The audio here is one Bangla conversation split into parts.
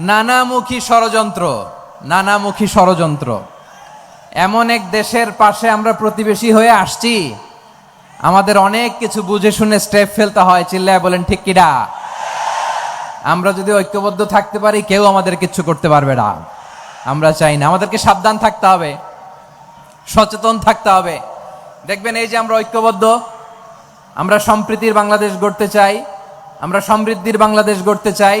নানামুখী ষড়যন্ত্র নানামুখী ষড়যন্ত্র। এমন এক দেশের পাশে আমরা প্রতিবেশী হয়ে আসছি। আমাদের অনেক কিছু বুঝে শুনে স্টেপ ফেলতে হয়, চিল্লায় বলেন, ঠিক কিনা আমরা যদি ঐক্যবদ্ধ থাকতে পারি, কেউ আমাদের কিচ্ছু করতে পারবে না। আমরা চাই না, আমাদেরকে সাবধান থাকতে হবে, সচেতন থাকতে হবে। দেখবেন এই যে আমরা ঐক্যবদ্ধ, আমরা সম্প্রীতির বাংলাদেশ গড়তে চাই, আমরা সমৃদ্ধির বাংলাদেশ গড়তে চাই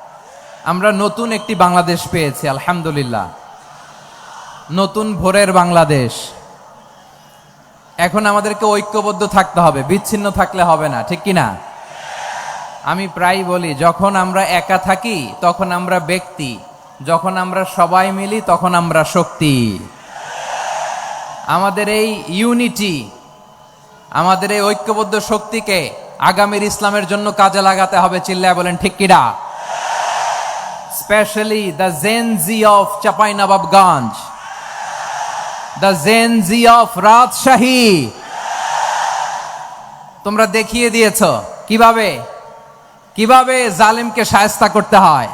আমরা নতুন একটি বাংলাদেশ পেয়েছি, আলহামদুলিল্লাহ। নতুন ভোরের বাংলাদেশ। এখন আমাদেরকে ঐক্যবদ্ধ থাকতে হবে, বিচ্ছিন্ন থাকলে হবে না, ঠিক কি না আমি প্রায় বলি, যখন আমরা একা থাকি, তখন আমরা ব্যক্তি। যখন আমরা সবাই মিলি, তখন আমরা শক্তি। আমাদের এই ইউনিটি আমাদের এই ঐক্যবদ্ধ শক্তিকে আগামীর ইসলামের জন্য কাজে লাগাতে হবে, চিল্লায় বলেন, ঠিক কিনা? The Gen Z of Chapai Nawabganj the Gen Z of Rajshahi তোমরা দেখিয়ে দিয়েছ, কীভাবে কীভাবে জালিমকে সায়স্তা করতে হয়।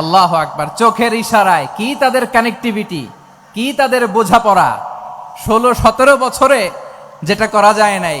আল্লাহ আকবার, চোখের ইশারায়, কি তাদের কানেক্টিভিটি কি তাদের বোঝাপড়া। ষোলো সতেরো বছরে যেটা করা যায় নাই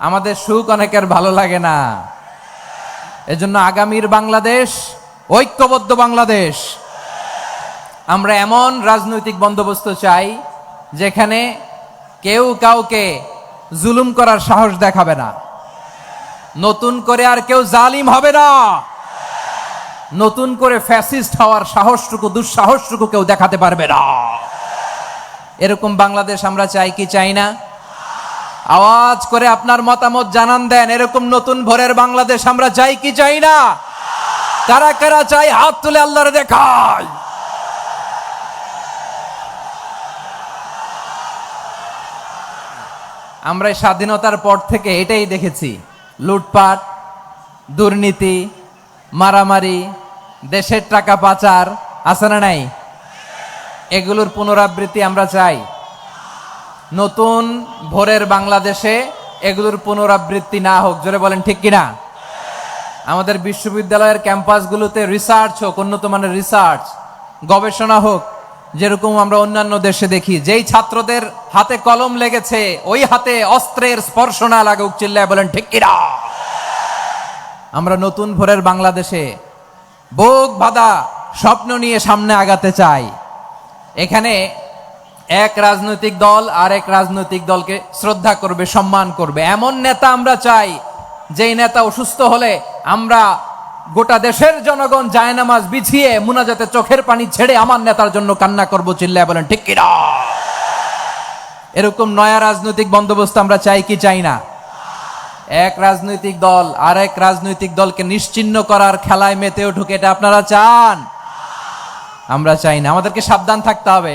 আমাদের সুখ অনেকের ভালো লাগে না। এজন্য আগামীর বাংলাদেশ, ঐক্যবদ্ধ বাংলাদেশ। আমরা এমন রাজনৈতিক বন্দোবস্ত চাই, যেখানে কেউ কাউকে জুলুম করার সাহস দেখাবে না। নতুন করে আর কেউ জালিম হবে না। নতুন করে ফ্যাসিস্ট হওয়ার সাহসটুকু, দুঃসাহসটুকু কেউ দেখাতে পারবে না। এরকম বাংলাদেশ আমরা চাই কি চাই না? আওয়াজ করে আপনার মতামত জানান দেন। এরকম নতুন ভোরের বাংলাদেশ আমরা চাই কি চাই না? কারা কারা চাই হাত তুলে আল্লাহরে দেখায়। আমরা স্বাধীনতার পর থেকে এটাই দেখেছি। লুটপাট, দুর্নীতি, মারামারি, দেশের টাকা পাচার, আছে না নাই? এগুলোর পুনরাবৃত্তি আমরা চাই। নতুন ভোরের বাংলাদেশে এগুলোর পুনরাবৃত্তি না হোক, জোরে বলেন ঠিক কিনা? আমাদের বিশ্ববিদ্যালয়ের ক্যাম্পাসগুলোতে রিসার্চ হোক, উন্নত মানের রিসার্চ গবেষণা হোক, যেরকম আমরা অন্যান্য দেশে দেখি, যেই ছাত্রদের হাতে কলম লেগেছে, ওই হাতে অস্ত্রের স্পর্শ না লাগুক, চিল্লায় বলেন ঠিক কিনা? আমরা নতুন ভোরের বাংলাদেশে বোক বাঁধা স্বপ্ন নিয়ে সামনে আগাতে চাই। এখানে এক রাজনৈতিক দল আর এক রাজনৈতিক দলকে শ্রদ্ধা করবে, সম্মান করবে। এমন নেতা আমরা চাই, যেই নেতা অসুস্থ হলে আমরা গোটা দেশের জনগণ জায়নামাজ বিছিয়ে মুনাজাতে চোখের পানি ছেড়ে আমার নেতার জন্য কান্না করব, চিল্লায় বলেন, ঠিক কিনা? এরকম নয়া রাজনৈতিক বন্দোবস্ত আমরা চাই কি চাই না? এক রাজনৈতিক দল আর এক রাজনৈতিক দলকে নিশ্চিহ্ন করার খেলায় মেতে উঠুক, এটা আপনারা চান? আমরা চাই না। আমাদেরকে সাবধান থাকতে হবে।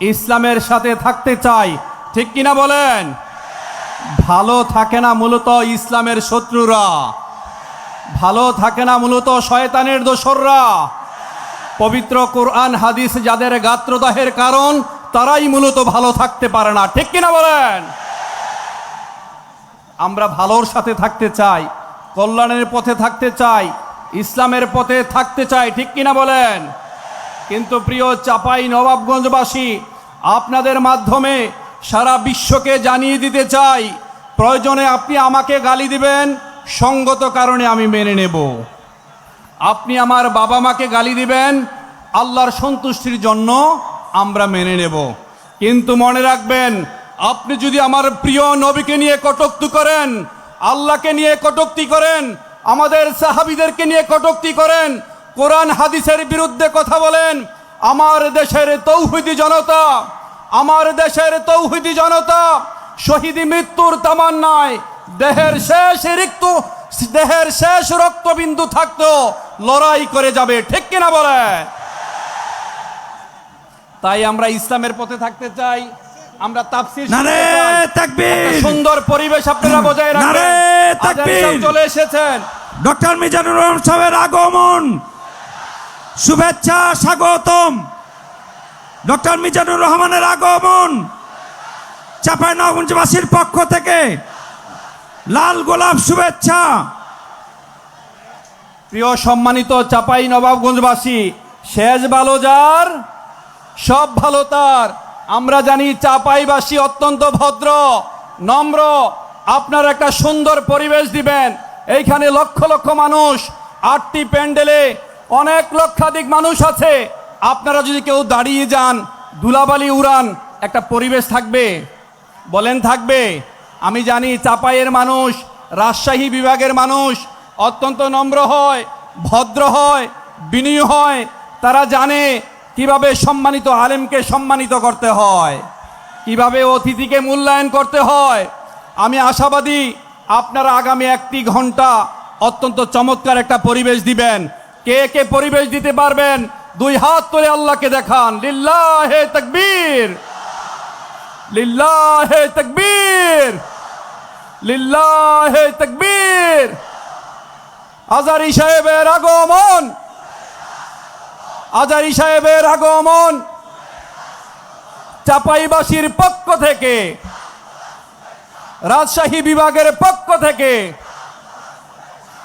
ইসলামের সাথে থাকতে চাই। ঠিক কিনা বলেন? ভালো থাকে না মূলত ইসলামের শত্রুরা। ভালো থাকে না মূলত শয়তানের দোসররা। পবিত্র কোরআন, হাদিস যাদের গাত্রদাহের কারণ, তারাই মূলত ভালো থাকতে পারে না। ঠিক কিনা বলেন? আমরা ভালোর সাথে থাকতে চাই, কল্যাণের পথে থাকতে চাই, ইসলামের পথে থাকতে চাই। ঠিক কিনা বলেন? কিন্তু প্রিয় চাপাই নবাবগঞ্জবাসী, আপনাদের মাধ্যমে সারা বিশ্বকে জানিয়ে দিতে চাই, প্রয়োজনে আপনি আমাকে গালি দিবেন, সঙ্গত কারণে আমি মেনে নেব। আপনি আমার বাবা মাকে গালি দিবেন, আল্লাহর সন্তুষ্টির জন্য আমরা মেনে নেব। কিন্তু মনে রাখবেন, আপনি যদি আমার প্রিয় নবীকে নিয়ে কটুক্তি করেন, আল্লাহকে নিয়ে কটুক্তি করেন, আমাদের সাহাবিদেরকে নিয়ে কটুক্তি করেন কোরআন হাদিসের বিরুদ্ধে কথা বলেন আমার দেশের তৌহিদি জনতা আমার দেশের তৌহিদি জনতা শহীদি মৃত্যুর তামান্নায় দেহের শেষ রিক্ত দেহের শেষ রক্তবিন্দু থাকতো লড়াই করে যাবে ঠিক কিনা বলে? তাই আমরা ইসলামের পথে থাকতে চাই আমরা তাফসীর নারে তাকবীর! একটা সুন্দর পরিবেশ আপনারা বজায় রাখবেন। নারে তাকবীর। চলে এসেছেন। ডক্টর মিজানুর রহমান সাহেবের আগমন! শুভেচ্ছা, স্বাগতম। ডক্টর মিজানুর রহমানের আগমন। চাপাই নগঞ্জবাসীর পক্ষ থেকে লাল গোলাপ শুভেচ্ছা। প্রিয় সম্মানিত চাপাই নবাবগঞ্জবাসী, শেষ ভালো যার, সব ভালো তার। আমরা জানি চাপাইবাসী অত্যন্ত ভদ্র, নম্র। আপনার একটা সুন্দর পরিবেশ দিবেন। এইখানে লক্ষ লক্ষ মানুষ, আটটি প্যান্ডেলে অনেক লক্ষাধিক মানুষ আছে। আপনারা যদি কেউ দাঁড়িয়ে যান দুলাবালি উড়ান, একটা পরিবেশ থাকবে। বলেন থাকবে। আমি জানি চাপাইয়ের মানুষ, রাজশাহী বিভাগের মানুষ অত্যন্ত নম্র হয়, ভদ্র হয়, বিনয়ী হয়। তারা জানে কীভাবে সম্মানিত আলেমকে সম্মানিত করতে হয়, কীভাবে অতিথিকে মূল্যায়ন করতে হয়। আমি আশাবাদী আপনারা আগামী একটি ঘণ্টা অত্যন্ত চমৎকার একটা পরিবেশ দিবেন। কে কে পরিবেশ দিতে পারবেন? দুই হাত তুলে আল্লাহকে দেখান। লিল্লাহে তাকবীর। লিল্লাহে তাকবীর। লিল্লাহে তাকবীর। আজারি সাহেবের আগমন। আজারি সাহেবের আগমন। চাপাইবাসীর পক্ষ থেকে। রাজশাহী বিভাগের পক্ষ থেকে।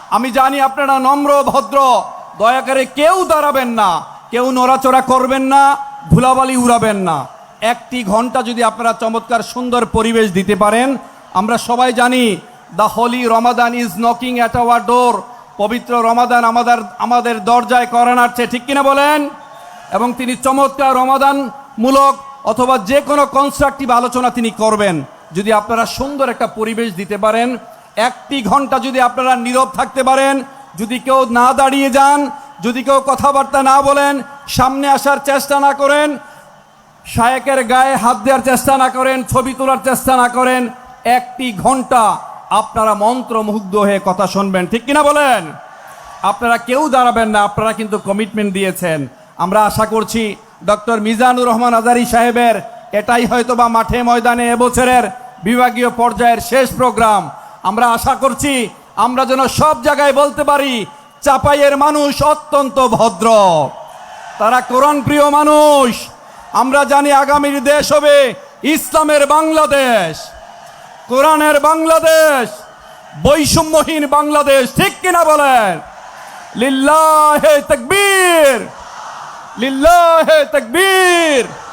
আমি জানি আপনারা নম্র, ভদ্র। দয়া করে কেউ দাঁড়াবেন না, কেউ নড়াচড়া করবেন না, ধুলাবালি উড়াবেন না। একটি ঘণ্টা যদি আপনারা চমৎকার সুন্দর পরিবেশ দিতে পারেন, আমরা সবাই জানি the holy Ramadan is knocking at our door পবিত্র রমাদান আমাদের আমাদের দরজায় করান আসছে ঠিক কিনা বলেন? এবং তিনি চমৎকার রমাদান মূলক অথবা যে কোনো কনস্ট্রাকটিভ আলোচনা তিনি করবেন। যদি আপনারা সুন্দর একটা পরিবেশ দিতে পারেন, একটি ঘণ্টা যদি আপনারা নীরব থাকতে পারেন যদি কেউ না দাঁড়িয়ে যান, যদি কেউ কথাবার্তা না বলেন, সামনে আসার চেষ্টা না করেন, শায়েকের গায়ে হাত দেওয়ার চেষ্টা না করেন, ছবি তোলার চেষ্টা না করেন, একটি ঘণ্টা আপনারা মন্ত্রমুগ্ধ হয়ে কথা শুনবেন। ঠিক কিনা বলেন? আপনারা কেউ দাঁড়াবেন না, আপনারা কিন্তু কমিটমেন্ট দিয়েছেন। আমরা আশা করছি ডক্টর মিজানুর রহমান আজারি সাহেবের এটাই হয়তোবা মাঠে ময়দানে এবছরের বিভাগীয় পর্যায়ের শেষ প্রোগ্রাম। আমরা আশা করছি আমরা যেন সব জায়গায় বলতে পারি, চাপাইয়ের মানুষ অত্যন্ত ভদ্র। তারা কোরআন প্রিয় মানুষ। আমরা জানি আগামীর দেশ হবে ইসলামের বাংলাদেশ। কোরআনের বাংলাদেশ, বৈষম্যহীন বাংলাদেশ, ঠিক কিনা বলেন? লিল্লাহে তকবীর! লিল্লাহে তকবীর!